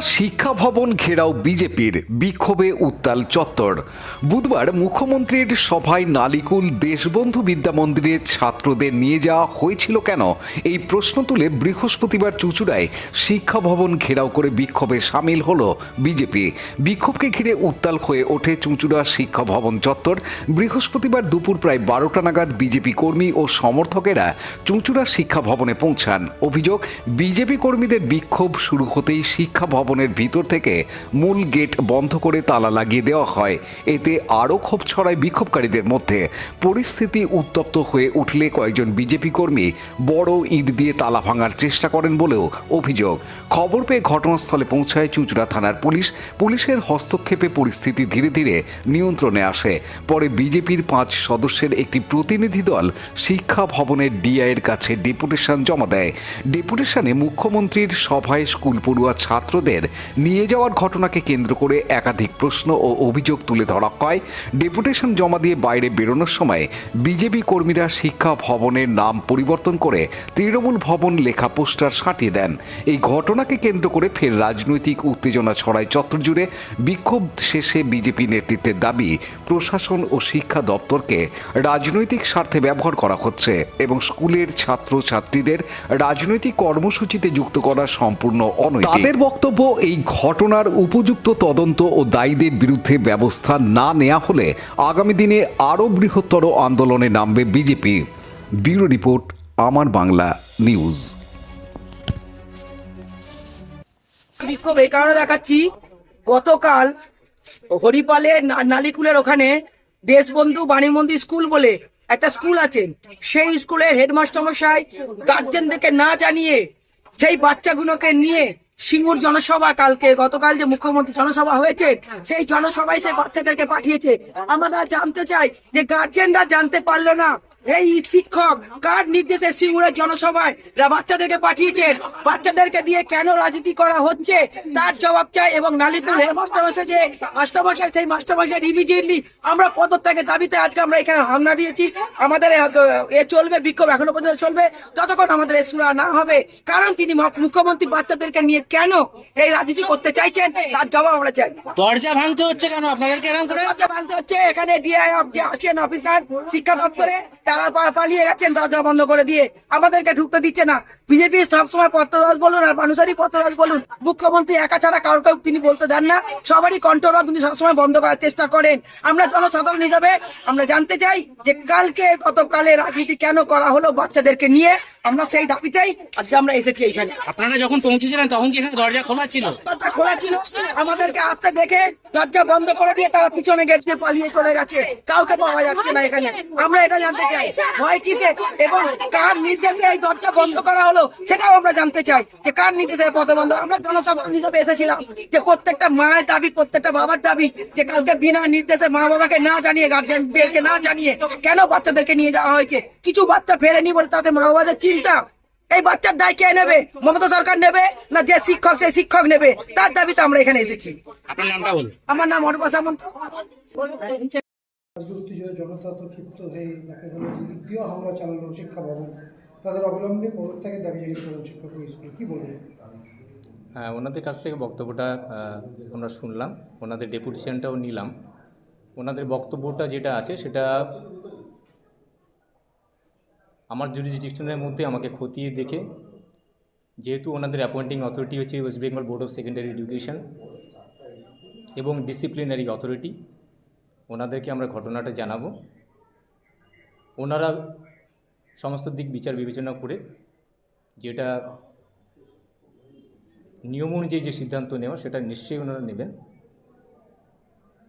শিক্ষা ভবন ঘেরাও বিজেপির বিক্ষোভে উত্তাল চত্বর। বুধবার মুখ্যমন্ত্রীর সভায় নালিকুল দেশবন্ধু বিদ্যা মন্দিরে ছাত্রদের নিয়ে যাওয়া হয়েছিল কেন? এই প্রশ্ন তুলে বৃহস্পতিবার চুঁচুড়ায় শিক্ষা ভবন ঘেরাও করে বিক্ষোভে সামিল হলো বিজেপি। বিক্ষোভকে ঘিরে উত্তাল হয়ে ওঠে চুঁচুড়া শিক্ষা ভবন চত্বর। বৃহস্পতিবার দুপুর প্রায় বারোটা নাগাদ বিজেপি কর্মী ও সমর্থকেরা চুঁচুড়া শিক্ষা ভবনে পৌঁছান। অভিযোগ, বিজেপি কর্মীদের বিক্ষোভ শুরু হতেই শিক্ষা ভবনের ভিতর থেকে মূল গেট বন্ধ করে তালা লাগিয়ে দেওয়া হয়। এতে আরও ক্ষোভ ছড়ায় বিক্ষোভকারীদের মধ্যে। পরিস্থিতি উত্তপ্ত হয়ে উঠলে কয়েকজন বিজেপি কর্মী বড় ইট দিয়ে তালা ভাঙার চেষ্টা করেন বলেও অভিযোগ। খবর পেয়ে ঘটনাস্থলে পৌঁছায় চুঁচুড়া থানার পুলিশ। পুলিশের হস্তক্ষেপে পরিস্থিতি ধীরে ধীরে নিয়ন্ত্রণে আসে। পরে বিজেপির পাঁচ সদস্যের একটি প্রতিনিধি দল শিক্ষা ভবনের ডিআইয়ের কাছে ডেপুটেশন জমা দেয়। ডেপুটেশনে মুখ্যমন্ত্রীর সভায় স্কুল পড়ুয়া ছাত্রদের নিয়ে যাওয়ার ঘটনাকে কেন্দ্র করে একাধিক প্রশ্ন ও অভিযোগ তুলে ধরা হয়। ডেপুটেশন জমা দিয়ে বাইরে বেরোনোর সময় বিজেপি কর্মীরা শিক্ষা ভবনের নাম পরিবর্তন করে তৃণমূল ভবন লেখা পোস্টার সাঁটিয়ে দেন। এই ঘটনাকে কেন্দ্র করে ফের রাজনৈতিক উত্তেজনা ছড়ায় চত্বর জুড়ে বিক্ষোভ শেষে বিজেপি নেতৃত্বের দাবি, প্রশাসন ও শিক্ষা দপ্তরকে রাজনৈতিক স্বার্থে ব্যবহার করা হচ্ছে এবং স্কুলের ছাত্র ছাত্রীদের রাজনৈতিক কর্মসূচিতে যুক্ত করা সম্পূর্ণ অনৈতিক। তাদের বক্তব্য এই ঘটনার উপযুক্ত তদন্ত ও দায়ীদের বিরুদ্ধে ব্যবস্থা না নেওয়া হলে আগামী দিনে আরও বৃহত্তর আন্দোলনে নামবে বিজেপি। ব্যুরো রিপোর্ট, আমার বাংলা নিউজ। বিক্ষোভ এই কারণে দেখাচ্ছি, গতকাল হরিপালে নালিকুলের ওখানে দেশবন্ধু বাণীমন্দির স্কুল বলে একটা স্কুল আছে। সেই স্কুলের হেডমাস্টার মশাই গার্জেনদেরকে না জানিয়ে সেই বাচ্চাগুলোকে নিয়ে সিঙ্গুর জনসভা কালকে, গতকাল যে মুখ্যমন্ত্রী জনসভা হয়েছে, সেই জনসভায় সে বাচ্চাদেরকে পাঠিয়েছে। আমরা জানতে চাই যে গার্জেনরা জানতে পারল না। এই শিক্ষক কার নির্দেশে সিঙ্গুরের জনসভায় বাচ্চাদেরকে পাঠিয়েছেন? বাচ্চাদেরকে দিয়ে কেন রাজনীতি করা হচ্ছে? তার জবাব চাই এবং নালিকুল মাস্টারমশাই যে মাস্টারমশাই সেই মাস্টারমশাই ইমিডিয়েটলি আমরা পদত্যাগের দাবিতে আজকে আমরা এখানে হামলা দিয়েছি। আমাদের এ- চলবে বিক্ষোভ এখনও পর্যন্ত চলবে। যতক্ষণ আমাদের এ সুরা না হবে কারণ তিনি মুখ্যমন্ত্রী বাচ্চাদেরকে নিয়ে কেন এই রাজনীতি করতে চাইছেন তার জবাব আমরা চাই। দরজা ভাঙতে হচ্ছে কেন? আপনাদেরকে এরকম করে? দরজা ভাঙতে হচ্ছে। এখানে ডিআই যে আছেন অফিসার শিক্ষা দপ্তরে তারা পালিয়ে গেছেন দরজা বন্ধ করে দিয়ে। আমাদেরকে ঢুকতে দিচ্ছে না। বিজেপি সবসময় বলুন আর মানুষেরই বলুন। মুখ্যমন্ত্রী একা ছাড়া কারও কাউ তিনি বলতে দেন না। সবারই কণ্ঠরোধ তিনি সবসময় বন্ধ করার চেষ্টা করেন। আমরা জনসাধারণ হিসাবে আমরা জানতে চাই যে কালকে গতকালে রাজনীতি কেন করা হলো বাচ্চাদেরকে নিয়ে। আমরা সেই দাবিতেই আজকে আমরা এসেছি এইখানে আপনারা যখন পৌঁছেছিলেন তখন কি এখানে দরজা খোলা ছিল? দরজা খোলা ছিল। আমাদেরকে আসতে দেখে দরজা বন্ধ করে দিয়ে তারা পিছনে গেট দিয়ে পালিয়ে চলে গেছে। কাউকে পাওয়া যাচ্ছে না এখানে। আমরা এটা জানতে চাই। ভয় কিসে? এবং কার নির্দেশে এই দরজা বন্ধ করা হলো সেটাও আমরা জানতে চাই। যে কার নির্দেশে পথ বন্ধ? আমরা জনসাধারণ হিসেবে এসেছিলাম যে প্রত্যেকটা মায়ের দাবি প্রত্যেকটা বাবার দাবি যে কালকে বিনা নির্দেশে মা বাবাকে না জানিয়ে গার্জেনদেরকে না জানিয়ে কেন বাচ্চাদেরকে নিয়ে যাওয়া হয়েছে? কিছু বাচ্চা ফেরেনি বলে তাদের মা বাবাদের চিন্তা? এই বাচ্চার দায় কে নেবে? মমতা সরকার নেবে না যে শিক্ষক সেই শিক্ষক নেবে? তার দাবিতে আমরা এখানে এসেছি। আপনার নামটা বলুন। আমার নাম অর্ক সামন্ত। জনতা তো ক্ষিপ্ত হয়ে দেখা গেল যে দিয়েও হামলা চালালো শিক্ষা ভবন। তাদের অবিলম্বে পদত্যাগের দাবি জানিয়ে করলেন শিক্ষক স্কুল কী বলবেন? হ্যাঁ ওনাদের কাছ থেকে বক্তব্যটা আমরা শুনলাম। ওনাদের ডেপুটেশনটাও নিলাম। ওনাদের বক্তব্যটা যেটা আছে সেটা আমার জুরিসডিকশনের মধ্যে আমাকে খতিয়ে দেখে, যেহেতু ওনাদের অ্যাপয়েন্টিং অথরিটি হচ্ছে West Bengal board of secondary education এবং ডিসিপ্লিনারি অথরিটি ওনাদেরকে আমরা ঘটনাটা জানাব। ওনারা সমস্ত দিক বিচার বিবেচনা করে যেটা নিয়ম অনুযায়ী যে সিদ্ধান্ত নেওয়া, সেটা নিশ্চয়ই ওনারা নেবেন।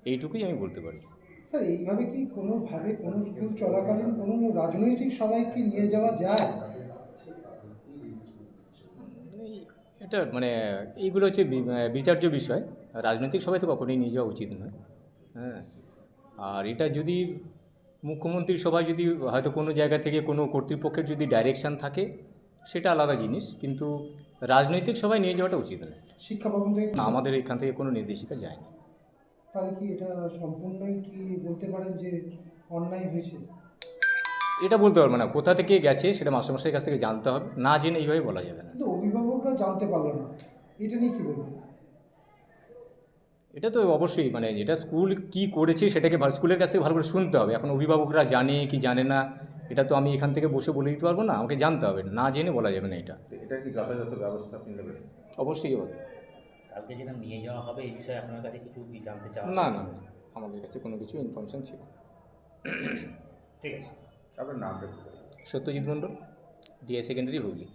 এইটুকুই আমি বলতে পারি। স্যার এইভাবে কি কোনোভাবে কোনো স্কুল চলাকালীন কোনো রাজনৈতিক সবাইকে নিয়ে যাওয়া যায়? এটা মানে এইগুলো হচ্ছে বি- বিচার্য বিষয়। রাজনৈতিক সবাই তো কখনোই নিয়ে যাওয়া উচিত নয়। হ্যাঁ। আর এটা যদি মুখ্যমন্ত্রীর সভায় যদি হয়তো কোনো জায়গা থেকে কোনো কর্তৃপক্ষের যদি ডাইরেকশান থাকে সেটা আলাদা জিনিস। কিন্তু রাজনৈতিক সভায় নিয়ে যাওয়াটা উচিত নয়। শিক্ষা ভবন থেকে আমাদের এখান থেকে কোনো নির্দেশিকা যায়নি। তাহলে কি এটা সম্পূর্ণই কি বলতে পারেন যে অন্যায় হয়েছে? এটা বলতে পারবে না। কোথা থেকে গেছে সেটা মাস্টারমশাইয়ের কাছ থেকে জানতে হবে। না জেনে এইভাবে বলা যাবে না। কিন্তু অভিভাবকরা জানতে পারল না। এটা নিয়ে কি বলবেন? এটা তো অবশ্যই মানে যেটা স্কুল কি করেছে সেটাকে ভালো- স্কুলের কাছ থেকে ভালো করে শুনতে হবে। এখন অভিভাবকরা জানে কি জানে না এটা তো আমি এখান থেকে বসে বলে দিতে পারব না। আমাকে জানতে হবে। না জেনে বলা যাবে না এটা। এটা কি যথাযথ ব্যবস্থা আপনি নেবেন? অবশ্যই হবে। কালকে যেটা নিয়ে যাওয়া হবে এই বিষয়ে আপনার কাছে কিছু কি জানতে চাওয়া না না না আমাদের কাছে কোনো কিছু ইনফরমেশন ছিল ঠিক আছে। আপনার বলুন। Satyajit Mondal DA secondary Hooghly.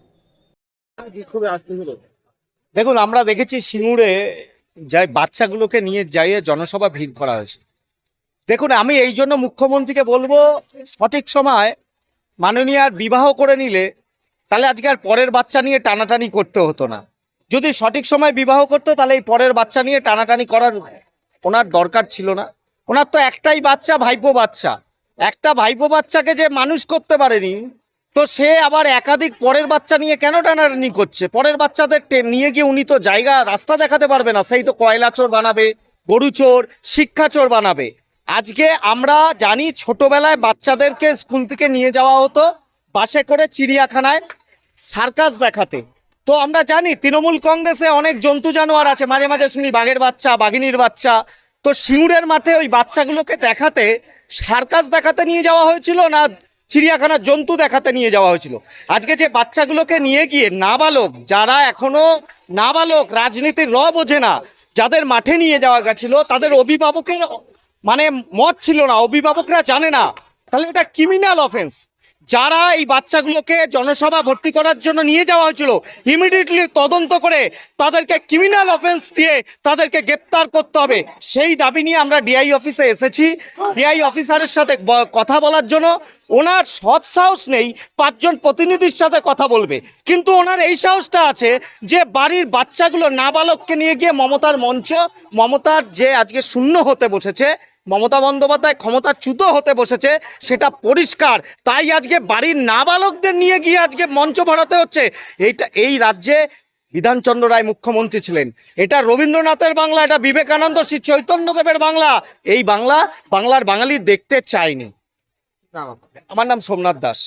দেখুন আমরা দেখেছি সিঙ্গুরে যাই বাচ্চাগুলোকে নিয়ে যাইয়ে জনসভা ভিড় করা হয়েছে। দেখুন আমি এই জন্য মুখ্যমন্ত্রীকে বলব সঠিক সময় মাননীয়ার বিবাহ করে নিলে তাহলে আজকে আর পরের বাচ্চা নিয়ে টানাটানি করতে হতো না। যদি সঠিক সময় বিবাহ করতো, তাহলে এই পরের বাচ্চা নিয়ে টানাটানি করার ওনার দরকার ছিল না। ওনার তো একটাই বাচ্চা, ভাইপো বাচ্চা। একটা ভাইপো বাচ্চাকে যে মানুষ করতে পারেনি, তো সে আবার একাধিক পরের বাচ্চা নিয়ে কেন টানাটানি করছে? পরের বাচ্চাদের নিয়ে গিয়ে উনি তো জায়গা, রাস্তা দেখাতে পারবে না। সেই তো কয়লা চোর বানাবে, গরু চোর, শিক্ষা চোর বানাবে। আজকে আমরা জানি ছোটবেলায় বাচ্চাদেরকে স্কুল থেকে নিয়ে যাওয়া হতো, বাসে করে চিড়িয়াখানায় সার্কাস দেখাতে। তো আমরা জানি তৃণমূল কংগ্রেসে অনেক জন্তু জানোয়ার আছে, মাঝে মাঝে শুনি বাঘের বাচ্চা, বাঘিনীর বাচ্চা। তো সিঙ্গুরের মাঠে ওই বাচ্চাগুলোকে দেখাতে, সার্কাস দেখাতে নিয়ে যাওয়া হয়েছিল না চিড়িয়াখানার জন্তু দেখাতে নিয়ে যাওয়া হয়েছিল? আজকে যে বাচ্চাগুলোকে নিয়ে গিয়ে নাবালক, যারা এখনও নাবালক, রাজনীতির র বোঝে না, যাদের মাঠে নিয়ে যাওয়া গেছিল, তাদের অভিভাবকের মানে মত ছিল না, অভিভাবকরা জানে না। তাহলে এটা ক্রিমিনাল অফেন্স যারা এই বাচ্চাগুলোকে জনসভা ভর্তি করার জন্য নিয়ে যাওয়া হয়েছিল ইমিডিয়েটলি তদন্ত করে তাদেরকে ক্রিমিনাল অফেন্স দিয়ে তাদেরকে গ্রেপ্তার করতে হবে। সেই দাবি নিয়ে আমরা ডিআই অফিসে এসেছি। ডিআই অফিসারের সাথে কথা বলার জন্য ওনার সৎ সাহস নেই, পাঁচজন প্রতিনিধির সাথে কথা বলবে। কিন্তু ওনার এই সাহসটা আছে যে বাড়ির বাচ্চাগুলো নাবালককে নিয়ে গিয়ে মমতার মঞ্চ, মমতার যে আজকে শূন্য হতে বসেছে মমতা বন্দ্যোপাধ্যায় ক্ষমতাচ্যুত হতে বসেছে সেটা পরিষ্কার। তাই আজকে বাড়ির নাবালকদের নিয়ে গিয়ে আজকে মঞ্চ ভরাতে হচ্ছে। এইটা এই রাজ্যে বিধানচন্দ্র রায় মুখ্যমন্ত্রী ছিলেন। এটা রবীন্দ্রনাথের বাংলা এটা বিবেকানন্দ শ্রী চৈতন্যদেবের বাংলা। এই বাংলা বাংলার বাঙালি দেখতে চায়নি। আমার নাম সোমনাথ দাস।